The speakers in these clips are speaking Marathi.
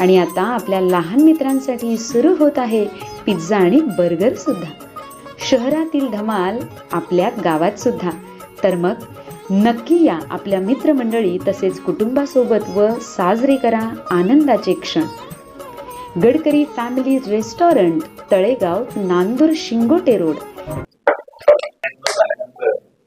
आणि आता आपल्या लहान मित्रांसाठी सुरू होत आहे पिझ्झा आणि बर्गर सुद्धा. शहरातील धमाल आपल्या गावात सुद्धा. तर मग नक्की या आपल्या मित्रमंडळी तसेच कुटुंबासोबत व साजरे करा आनंदाचे क्षण. Gadkari family restaurant Talegaon Nandur Shingote road.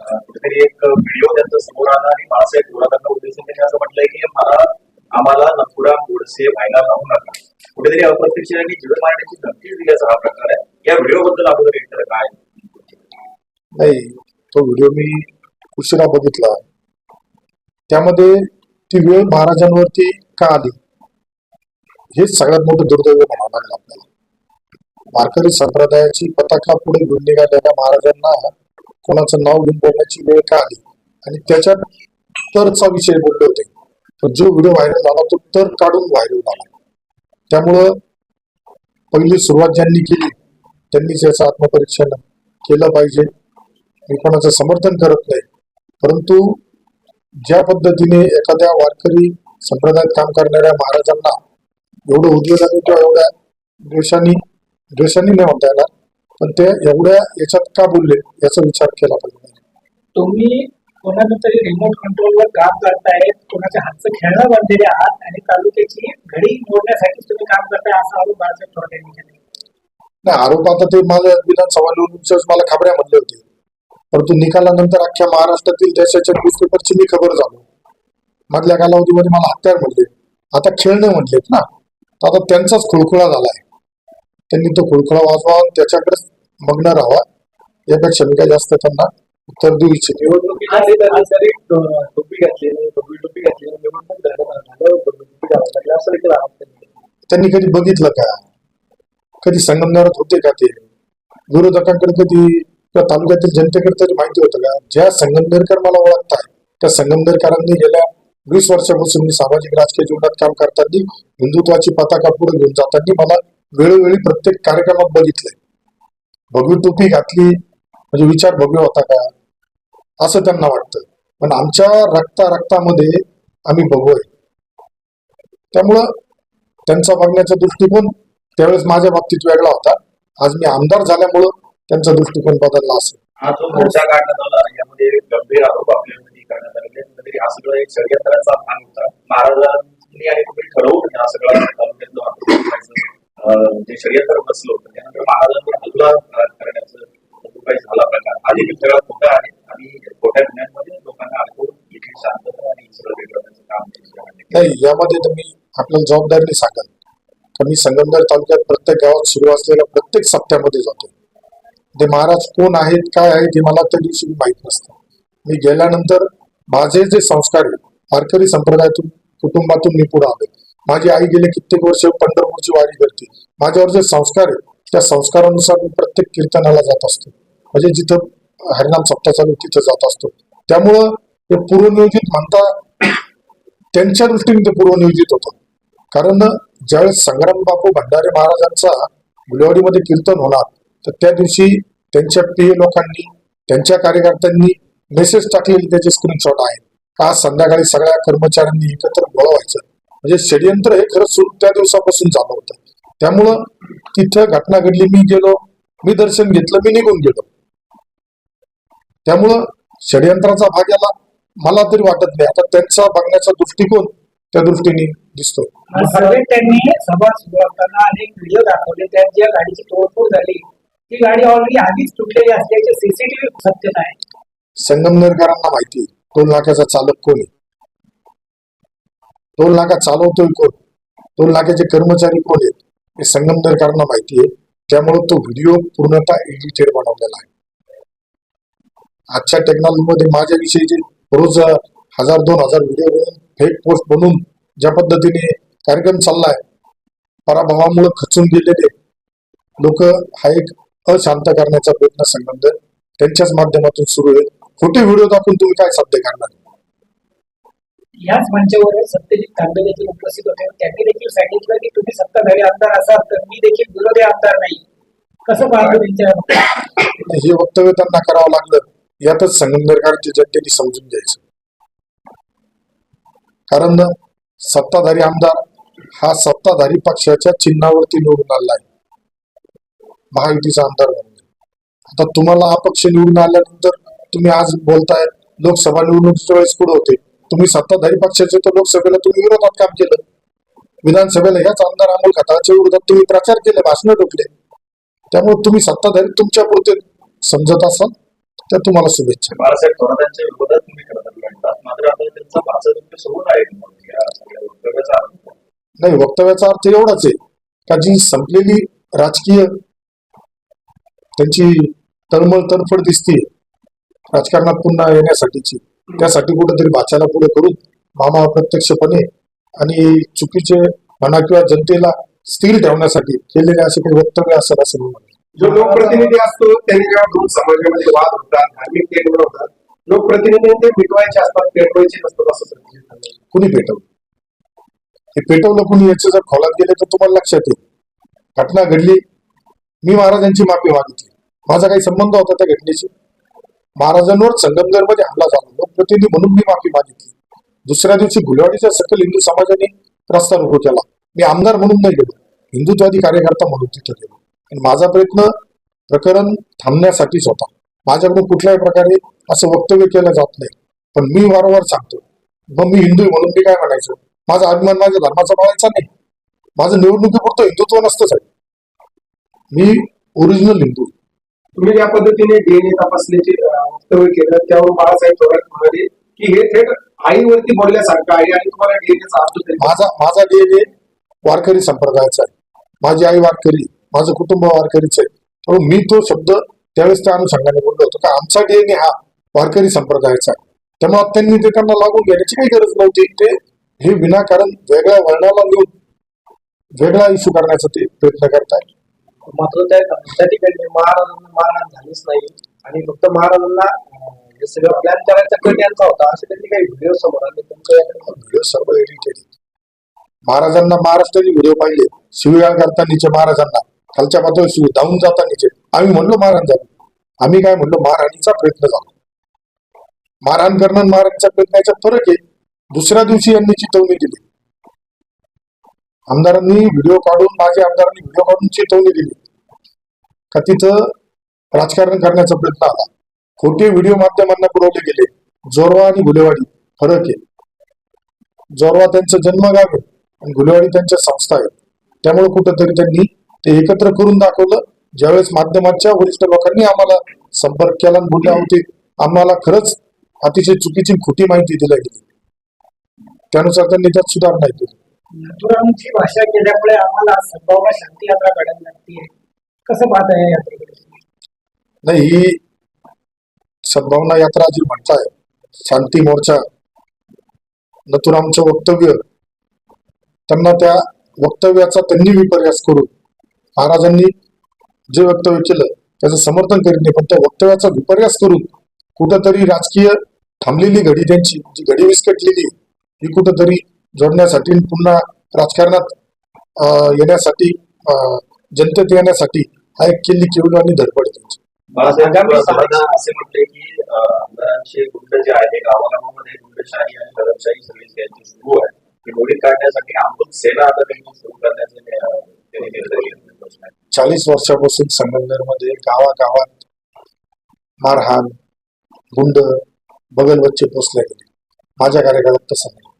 कुठेतरी एक व्हिडिओ त्यांचा समोर आला आणि बाळासाहेब थोरातांना उद्देशून त्यांनी असं म्हटलंय की मला आम्हाला नपुरा गोडसे व्हायला लावू नका. कुठेतरी अप्रत्यक्षपणे जीव मारण्याची धमकी दिल्याचा हा प्रकार आहे. या व्हिडिओ बद्दल अगोदर एकतर काय? नाही तो व्हिडिओ मी उशिरा बघितला. त्यामध्ये ती वेळ महाराजांवरती का आली? हेच सगळ्यात मोठं दुर्दैव म्हणावं लागलं आपल्याला. वारकरी संप्रदायाची पताका पुढे घेऊन निघालेल्या महाराजांना कोणाचं नाव घेऊन बोलण्याची वेळ का आली? आणि त्याच्यात तरचा विषय बोलले होते. तर जो व्हिडिओ व्हायरल झाला तो तर काढून व्हायरल झाला. त्यामुळं पहिली सुरुवात ज्यांनी केली त्यांनीच याचं आत्मपरीक्षण केलं पाहिजे. मी कोणाचं समर्थन करत नाही. परंतु ज्या पद्धतीने एखाद्या वारकरी संप्रदायात काम करणाऱ्या महाराजांना एवढं उद्योगाने किंवा एवढ्या द्वेषाने द्वेषाने नाही म्हणता येणार पण ते एवढ्या याच्यात का बोलले याचा विचार केला पाहिजे. तुम्ही कोणाचं तरी रिमोट कंट्रोलवर काम करतायत कोणाच्या हातचं खेळणं बनलेले आहात आणि तालुक्याची घडी मोडण्यासाठी तुम्ही काम करताय असा आरोप बाळासाहेब थोरात यांनी केला नाही आरोप आता ते माझ्या विधानसभा निवडणुकीच्या मला खबऱ्या म्हणले होते. परंतु निकालानंतर अख्ख्या महाराष्ट्रातील देशाच्या न्यूजपेपरची मी खबर झालो मधल्या कालावधीमध्ये मला हत्यार म्हणले आता खेळणे म्हणलेत ना. तर आता त्यांचाच खुळखुळा झालाय. त्यांनी तो खुळखुळा वाजवा आणि त्याच्याकडे मग्न राहावा यापेक्षा मी काय जास्त त्यांना आधी त्यांनी टोपी घातली टोपी टोपी घातली निवडणूक झालं असं देखील कधी बघितलं का? कधी संगमनेरात होते का ते? विरोधकांकडे कधी त्या तालुक्यातील जनतेकडे तरी माहिती होतं का? ज्या संगमनेरकर मला ओळखताय त्या संगमनेरकरांनी गेल्या वीस वर्षापासून मी सामाजिक राजकीय जीवनात काम करताना हिंदुत्वाची पताका पुढे घेऊन जाताना मला वेळोवेळी प्रत्येक कार्यक्रमात बघितलंय. भगवी टोपी घातली म्हणजे विचार भव्य होता का? असं त्यांना वाटतं. पण आमच्या रक्ता रक्तामध्ये आम्ही बघूय. आहे त्यामुळं त्यांचा बघण्याचा दृष्टिकोन त्यावेळेस माझ्या बाबतीत वेगळा होता. आज मी आमदार झाल्यामुळं त्यांचा दृष्टिकोन बदलला असेल. हा जो मोर्चा काढण्यात आला यामध्ये गंभीर आरोप आपल्यामध्ये करण्यात आलेले आहेत. म्हणजे हा एक षडयंत्राचा भाग होता. महाराजांनी आणि कुठे ठरवून हा सगळा तालुक्यातलं जे षडयंत्र बसलं होतं त्यानंतर हल्ला अं, करण्याचं जो काही झाला प्रकार हा देखील सगळा खोटा आहे आणि खोट्या गुन्ह्यांमध्ये लोकांना अडकवून इथे शांतता आणि सगळं वेगळं काम केलं नाही यामध्ये तुम्ही आपल्याला जबाबदारीने सांगाल तर मी संगमनेर तालुक्यात प्रत्येक गावात सुरू असलेल्या प्रत्येक सप्त्यामध्ये जातो. ते महाराज कोण आहेत काय आहेत हे मला त्या दिवशी माहीत नसतं. मी गेल्यानंतर माझे जे संस्कार आहेत वारकरी संप्रदायातून कुटुंबातून मी पुढे आलो माझी आई गेले कित्येक वर्ष पंढरपूरची वारी करते. माझ्यावर जे संस्कार आहेत त्या संस्कारानुसार मी प्रत्येक कीर्तनाला जात असतो. म्हणजे जिथं हरिनाम सप्ताह चालू तिथं जात असतो. त्यामुळं हे पूर्वनियोजित म्हणता त्यांच्या दृष्टीने ते पूर्वनियोजित होतं. कारण ज्यावेळेस संग्राम बापू भंडारे महाराजांचा गुलेवाडीमध्ये कीर्तन होणार तर त्या दिवशी त्यांच्या प्रिय लोकांनी त्यांच्या कार्यकर्त्यांनी मेसेज टाकलेले त्याचे स्क्रीनशॉट आहेत का आज संध्याकाळी सगळ्या कर्मचाऱ्यांनी एकत्र गोळा व्हायचं? म्हणजे षडयंत्र हे खरंच सुरू त्या दिवसापासून झालं होतं. त्यामुळं तिथं घटना घडली मी गेलो मी दर्शन घेतलं मी निघून गेलो. त्यामुळं षडयंत्राचा भाग याला मला तरी वाटत नाही. आता त्यांचा बघण्याचा दृष्टिकोन त्या दृष्टीने दिसतो. त्यांनी सभा सुरू असताना अनेक व्हिडिओ दाखवले. त्यात ज्या गाडीची तोडफोड झाली. ती गाडी ऑलरेडी आधीच तुटलेली असल्याचे सीसीटीव्ही सत्यता आहे संगमनेरकरांना माहिती टोल नाक्याचा चालक कोण आहे? टोल नाका चालवतोय कोण? टोल नाक्याचे कर्मचारी कोण आहेत? हे संगमनेरकरांना माहिती आहे. त्यामुळे तो व्हिडिओ पूर्णतः एडिटेड बनवलेला आहे. आजच्या टेक्नॉलॉजीमध्ये माझ्याविषयी रोज हजार दोन हजार व्हिडिओ बनवून फेक पोस्ट बनवून ज्या पद्धतीने कार्यक्रम चाललाय पराभवामुळे खचून गेलेले लोक हा एक अशांत करण्याचा प्रयत्न संबंध त्यांच्याच माध्यमातून सुरू आहे. खोटे व्हिडिओ दाखवून तुम्ही काय साध्य करणार? याच मंचावर सत्यजित तांबे देखील उपस्थित होते. त्यांनी देखील सांगितलं की तुम्ही सत्ताधारी आमदार असाल तर मी देखील विरोधी आमदार नाही. कसं पाहतो त्यांच्या हे वक्तव्य त्यांना करावं लागलं. यातच संगमनेरकरांच्या जनतेने समजून घ्यायचं. कारण सत्ताधारी आमदार हा सत्ताधारी पक्षाच्या चिन्हावरती निवडून आला आहे. महायुतीचा आमदार म्हणून. आता तुम्हाला अपक्ष निवडून आल्यानंतर तुम्ही आज बोलताय लोकसभा निवडणुकीच्या वेळेस कुठे होते? तुम्ही सत्ताधारी पक्षाचे तर लोकसभेला तुम्ही विरोधात काम केलं. विधानसभेला ह्याच आमदार अमोल खताच्या विरोधात तुम्ही प्रचार केले भाषणं टोकले त्यामुळे तुम्ही सत्ताधारी तुमच्या पुरते समजत असाल? तर तुम्हाला शुभेच्छा. बाळासाहेब थोरातांच्या विरोधात तुम्ही खरं तर लढतात मात्र आता त्यांचा भाषा तुमच्यासोबत आहे मग या सगळ्या वक्तव्याचा अर्थ नाही वक्तव्याचा अर्थ एवढाच आहे का जी संपलेली राजकीय त्यांची तळमळ तडफड दिसतीये राजकारणात पुन्हा येण्यासाठीची त्यासाठी कुठेतरी भाच्याला पुढे करून मामा अप्रत्यक्षपणे आणि चुकीचे म्हणा किंवा जनतेला स्थिर ठेवण्यासाठी केलेले असे काही वक्तव्य असेल असं मी म्हणतो. जो लोकप्रतिनिधी असतो त्यांनी जेव्हा दोन समाजामध्ये वाद होतात धार्मिक तेढ होतात लोकप्रतिनिधी ते मिटवायचे असतात पेटवायचे नसतात असं सांगितलं कुणी पेटवलं? हे पेटवलं कुणी? याचे जर खोलात गेले तर तुम्हाला लक्षात येईल. घटना घडली मी महाराजांची माफी मागितली. माझा काही संबंध होता त्या घटनेशी. महाराजांवर संगमनेरमध्ये हल्ला झाला. लोकप्रतिनिधी म्हणून मी माफी मागितली. दुसऱ्या दिवशी गुलवाडीच्या सकल हिंदू समाजाने रस्ता रोको केला. मी आमदार म्हणून नाही गेलो. हिंदुत्वादी कार्यकर्ता म्हणून तिथं गेलो. आणि माझा प्रयत्न प्रकरण थांबण्यासाठीच होता. माझ्याकडून कुठल्याही प्रकारे असं वक्तव्य केलं जात नाही. पण मी वारंवार सांगतो मग मी हिंदू आहे म्हणून मी काय म्हणायचं? माझा अभिमान माझ्या धर्माचा बाळायचा नाही. माझं निवडणुकीपुरतं हिंदुत्व नसतंच आहे. मी ओरिजिनल हिंदू. तुम्ही ज्या पद्धतीने डीएनए तपासणीचे अं, वक्तव्य केलं त्यावर बाळासाहेब थोरात म्हणाले की हे थेट आईवरती बोलल्यासारखं आहे आणि तुम्हाला डीएनएचा अर्थ माझा माझा डीएनए वारकरी संप्रदायाचा आहे. माझी आई वारकरी माझं कुटुंब वारकरीच. आहे त्यामुळे मी तो शब्द त्यावेळेस त्या अनुषंगाने बोललो होतो. का आमचा डीएनए हा वारकरी संप्रदायाचा आहे. त्यामुळे त्यांनी ते त्यांना लागून घेण्याची काही गरज नव्हती. ते हे विनाकारण वेगळ्या वर्णाला नेऊन वेगळा इश्यू करण्याचा ते प्रयत्न करताय. मात्र त्या ठिकाणी महाराजांना मारहाण झालीच नाही. आणि फक्त महाराजांना हे सगळं प्लॅन करायचा कट यांचा होता. असे त्यांनी काही व्हिडिओ समोर आले तुमच्या व्हिडिओ सर्व एडिट केले. महाराजांना महाराष्ट्राने व्हिडिओ पाहिले. शिवयाळ करतानीचे महाराजांना. खालच्या पातळीवर शिव धावून जाताना आम्ही म्हणलो मारहाण झाली आम्ही काय म्हणलो? मारहाणीचा प्रयत्न झाला. मारहाण करणं आणि मारहाणीचा प्रयत्न फरक आहे दुसऱ्या दिवशी यांनी चितवणी दिली. आमदारांनी व्हिडिओ काढून माझ्या आमदारांनी व्हिडिओ काढून चेतवणी दिली. का तिथं राजकारण करण्याचा प्रयत्न आला. खोटे व्हिडिओ माध्यमांना पुरवले गेले. जोरवा आणि गुलेवाडी फरक आहे जोरवा त्यांचं जन्मगाव आहे आणि गुलेवाडी त्यांच्या संस्था आहेत. त्यामुळे कुठंतरी त्यांनी ते एकत्र करून दाखवलं. ज्यावेळेस माध्यमाच्या वरिष्ठ लोकांनी आम्हाला संपर्क केला बोलले होते आम्हाला खरंच अतिशय चुकीची खोटी माहिती दिली गेली. त्यानुसार त्यांनी त्यात सुधारणा केली. नथुरामची भाषा केल्यामुळे आम्हाला सद्भावना शांती यात्रा काढायला लागते कसं पाहत आहे यात्रेकडे? नाही ही सद्भावना यात्रा जी म्हणताय शांती मोर्चा नथुरामचं वक्तव्य त्यांना त्या वक्तव्याचा त्यांनी विपर्यास करून महाराजांनी जे वक्तव्य केलं त्याचं समर्थन करीत नाही पण त्या वक्तव्याचा विपर्यास करून कुठंतरी राजकीय थांबलेली घडी त्यांची जी घडी विस्कटलेली ही कुठंतरी जोडण्यासाठी पुन्हा राजकारणात येण्यासाठी अं, जनतेत येण्यासाठी हा एक केली केवढी आणि धडपड त्यांची. असे म्हटले की आमदारांचे गुंड जे आहे गावागावामध्ये गुंडशाही आणि दडपशाही सगळी त्यांची सुरू आहे. ती मोडीत काढण्यासाठी अमृत सेना आता त्यांनी सुरू करण्याचे चाळीस वर्षापासून संगमनेरमध्ये गावागावात मारहाण गुंड बगलवच्चे पोचले गेले. माझ्या कार्यकाळात तसं नाही.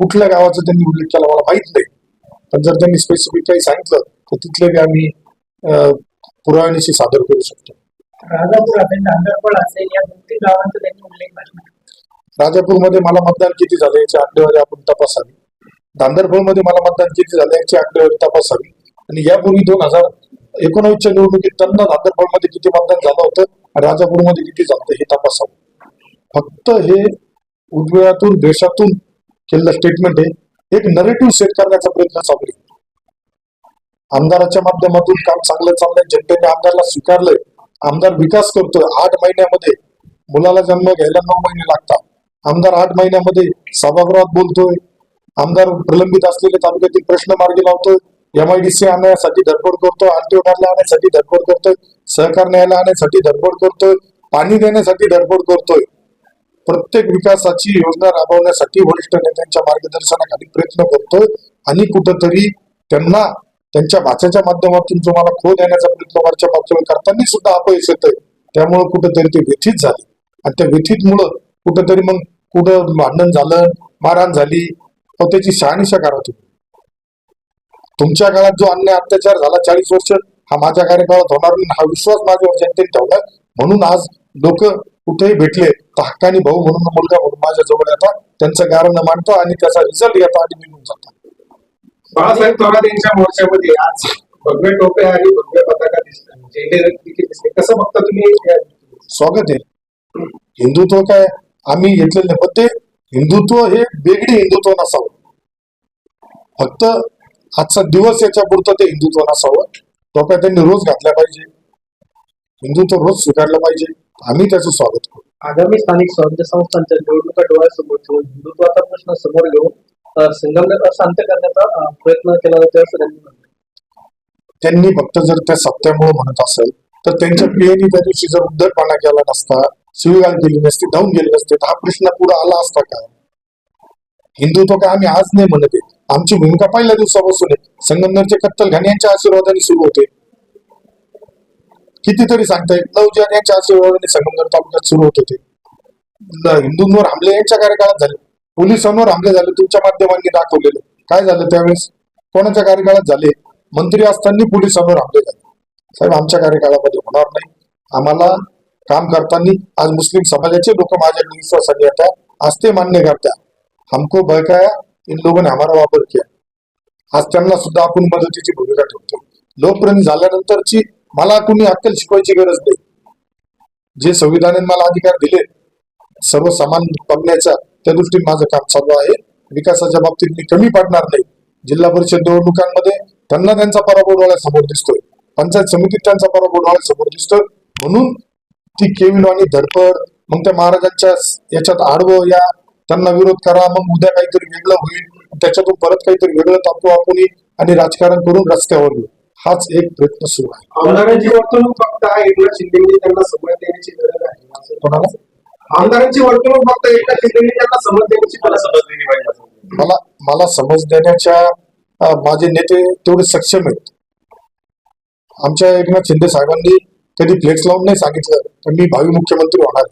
कुठल्या गावाचा त्यांनी उल्लेख केला मला माहीत नाही. पण जर त्यांनी स्पेसिफिक काही सांगितलं तर तिथले बी आम्ही पुराव्यानिशी सादर करू शकतो. राजापूरमध्ये मला मतदान किती झाले याची आकडेवारी आपण तपासावी. धांदरफळमध्ये मला मतदान किती झाले याची आकडेवारी तपासावी. आणि यापूर्वी दोन हजार एकोणावीसच्या निवडणुकीत त्यांना धांदरफळमध्ये किती मतदान झालं होतं आणि राजापूरमध्ये किती झालं हे तपासावं फक्त हे उजव्यातून देशातून केलेलं स्टेटमेंट हे एक नरेटिव्ह सेट करण्याचा प्रयत्न चालू आहे. आमदाराच्या माध्यमातून काम चांगलं चाललंय जनतेने आमदारला स्वीकारलंय आमदार विकास करतोय. आठ महिन्यामध्ये मुलाला जन्म घ्यायला नऊ महिने लागतात. आमदार आठ महिन्यामध्ये सभागृहात बोलतोय. आमदार प्रलंबित असलेले तालुक्यातील प्रश्न मार्गी लावतोय. एमआयडीसी आणण्यासाठी धडपड करतोय आरटीओ आणण्यासाठी धडपड करतोय सहकार न्यायालय आणण्यासाठी धडपड करतोय पाणी देण्यासाठी धडपड करतोय. प्रत्येक विकासाची योजना राबवण्यासाठी वरिष्ठ नेत्यांच्या मार्गदर्शनाखाली प्रयत्न करतोय आणि कुठंतरी त्यांना त्यांच्या भाषेच्या माध्यमातून तुम्हाला खो देण्याचा प्रयत्न वरच्या पातळीवर करताना सुद्धा अपयश येतंय. त्यामुळे कुठंतरी ते व्यथित झाले. आणि त्या व्यथितमुळं कुठंतरी मग कुठं भांडण झालं मारहाण झाली त्याची शहानिशा करा तुम्ही. तुमच्या काळात जो अन्याय अत्याचार झाला चाळीस वर्ष हा माझ्या कार्यकाळात होणार नाही हा विश्वास माझ्यावर जनतेने ठेवला म्हणून आज लोक कुठेही भेटले तर हक्कानी भाऊ म्हणून मुलगा म्हणून माझ्या जवळ येतात त्यांचं कारण मांडतो आणि त्याचा रिझल्ट येतो आणि निघून जातात बाळासाहेब थोरात यांच्या मोर्चामध्ये आज भगवे टोपे आणि भगवे पताका दिसतात. झेंडे दिसते. कसं बघता तुम्ही स्वागत आहे. हिंदुत्व काय? आम्ही घेतलेलं पण ते हिंदुत्व हे वेगळी हिंदुत्व नसावं. फक्त आजचा दिवस याच्या पुरतं ते हिंदुत्व नसावं. तो काय त्यांनी रोज घातला पाहिजे. हिंदुत्व रोज स्वीकारलं पाहिजे. आम्ही त्याचं स्वागत करू. आगामी स्थानिक स्वराज्य संस्थांच्या निवडणुका डोळ्यासमोर ठेवून हिंदुत्वाचा प्रश्न समोर घेऊन संगमनेर शांत करण्याचा प्रयत्न केला जातो असं त्यांनी म्हटलं. त्यांनी फक्त जर त्या सत्यामुळे म्हणत असेल तर त्यांच्या पिढीने त्या दिवशी जर उद्धटपणा केला नसता शिवीगाळ केली नसती धावून गेले नसते तर हा प्रश्न पुढे आला असता का हिंदुत्व काय आम्ही आज नाही म्हणत आहे आमची भूमिका पहिल्या दिवसापासून आहे. संगमनेरचे कत्तलखाने यांच्या आशीर्वादाने सुरू होते. कितीतरी सांगताय नवजात यांच्या आशीर्वादाने संगमनेर तालुक्यात सुरू होत होते. हिंदूंवर हमले यांच्या कार्यकाळात झाले. पोलिसांवर हमले झाले तुमच्या माध्यमांनी दाखवलेले. काय झालं त्यावेळेस? कोणाच्या कार्यकाळात झाले? मंत्री असताना पोलिसांवर हमले झाले. साहेब आमच्या कार्यकाळामध्ये होणार नाही. आम्हाला काम करताना आज मुस्लिम समाजाचे लोक माझ्या विश्वासाने येतात. आज ते मान्य करतात. हमको बहकाया इन लोगों ने हमारा वापर किया आज त्यांना सुद्धा आपण मदतीची भूमिका ठेवतो. लोकप्रिय झाल्यानंतरची मला कुणी अक्कल शिकवायची गरज नाही. जे संविधानाने मला अधिकार दिले सर्व समान बघण्याचा त्या दृष्टीने माझं काम चालू आहे. विकासाच्या बाबतीत मी कमी पडणार नाही. जिल्हा परिषद निवडणुकांमध्ये त्यांना त्यांचा पराभव डोळ्यासमोर दिसतोय. पंचायत समितीत त्यांचा पराभव डोळ्यासमोर दिसतोय. म्हणून ती केविन आणि धडपड मग त्या महाराजांच्या याच्यात आडवं या त्यांना विरोध करा मग उद्या काहीतरी वेगळं होईल. त्याच्यातून परत काहीतरी वेगळं तापू आपण आणि राजकारण करून रस्त्यावर येऊ. हाच एक प्रयत्न सुरू आहे. आमदारांची वर्तणूक बघता एकनाथ शिंदेनी त्यांना समज देण्याची गरज आहे. कोणाला? आमदारांची वर्तणूक बघता एकनाथ शिंदेनी त्यांना समज देण्याची मला आहे समजलेली पाहिजे. मला मला समज देण्याच्या माझे नेते तेवढे सक्षम आहेत. आमच्या एकनाथ शिंदे साहेबांनी कधी फ्लेक्स लावून नाही सांगितलं तर मी भावी मुख्यमंत्री होणार.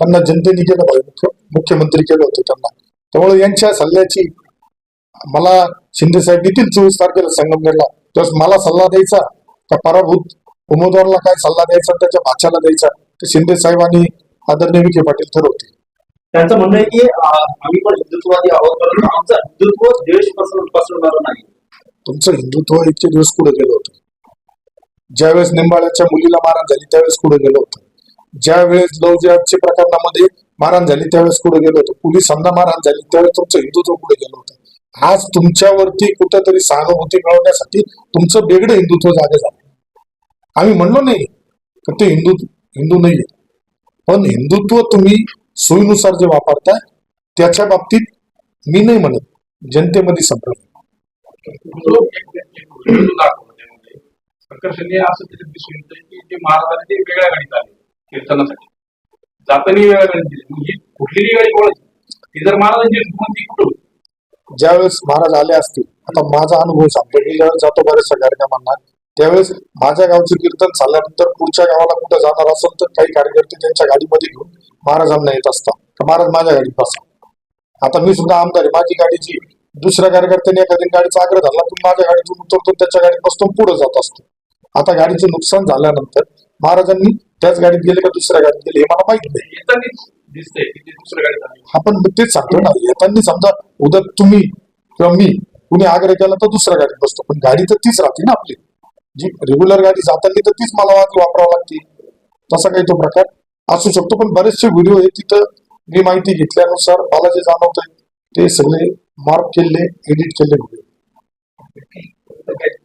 त्यांना जनतेने केलं मुख्य मुख्यमंत्री केलं होतं त्यांना. त्यामुळे यांच्या सल्ल्याची मला शिंदे साहेब येतील चोवीस तारखेला संगमनेरला. तर मला सल्ला द्यायचा त्या पराभूत उमेदवाराला काय सल्ला द्यायचा त्याच्या भाच्याला द्यायचा ते शिंदे साहेब आणि आदरणीय विखे पाटील ठरवतील. त्यांचं म्हणणं आहे की आम्ही पण हिंदुत्ववादी आहोत परंतु आमचं हिंदुत्व देश पसरव पसरवणारं नाही. तुमचं हिंदुत्व इतके दिवस पुढे गेलं होतं? ज्यावेळेस निंबाळ्याच्या मुलीला मारहाण झाली त्यावेळेस पुढे गेलं होतं? ज्या वेळेस लवजाचे प्रकरणामध्ये मारहाण झाली त्यावेळेस कुठे गेलो होतो? पोलिसांना मारहाण झाली त्यावेळेस तुमचं हिंदुत्व कुठे गेलं होतं? आज तुमच्यावरती कुठेतरी सहानुभूती मिळवण्यासाठी तुमचं वेगळं हिंदुत्व जागे झालं आम्ही म्हणलो नाही तर ते हिंदू हिंदू नाहीये. पण हिंदुत्व तुम्ही सोयीनुसार जे वापरताय त्याच्या बाबतीत मी नाही म्हणत. जनतेमध्ये संभ्रम असं दिसून येतं की ते महाराजांनी ते वेगळ्या गाडीत आले. कीर्तनासाठी. जातानी म्हणजे गाडी ओळख ती जर महाराजांची ती कुठं ज्यावेळेस महाराज आले असतील आता माझा अनुभव सांगतो. मी ज्यावेळेस जातो बऱ्याचशा कार्यक्रमांना त्यावेळेस माझ्या गावचं कीर्तन चालल्यानंतर पुढच्या गावाला कुठं जाणार असेल तर काही कार्यकर्ते त्यांच्या गाडीमध्ये घेऊन महाराजांना येत असतात. तर महाराज माझ्या गाडीत बसा. आता मी सुद्धा आमदार आहे. माझी गाडीची दुसऱ्या कार्यकर्त्याने एखादी गाडीचा आग्रह झाला तुम्ही माझ्या गाडीतून उतरतो त्याच्या गाडीत बसतो पुढे जात असतो. आता गाडीचं नुकसान झाल्यानंतर महाराजांनी त्याच गाडीत गेले का दुसऱ्या गाडीत गेले हे मला माहीत नाही. दिसतंय आपण तेच सांगतो ना येताना समजा उद्या तुम्ही किंवा मी कुणी आग्रह केला तर दुसऱ्या गाडीत बसतो. पण गाडी तर तीच राहते ना आपली. जी रेग्युलर गाडी जाताना तर तीच मला वापरावं लागते. तसा काही तो प्रकार असू शकतो पण बरेचसे व्हिडिओ आहे तिथं मी माहिती घेतल्यानुसार मला जे जाणवत आहे ते सगळे मार्क केले एडिट केले. व्हिडिओ काही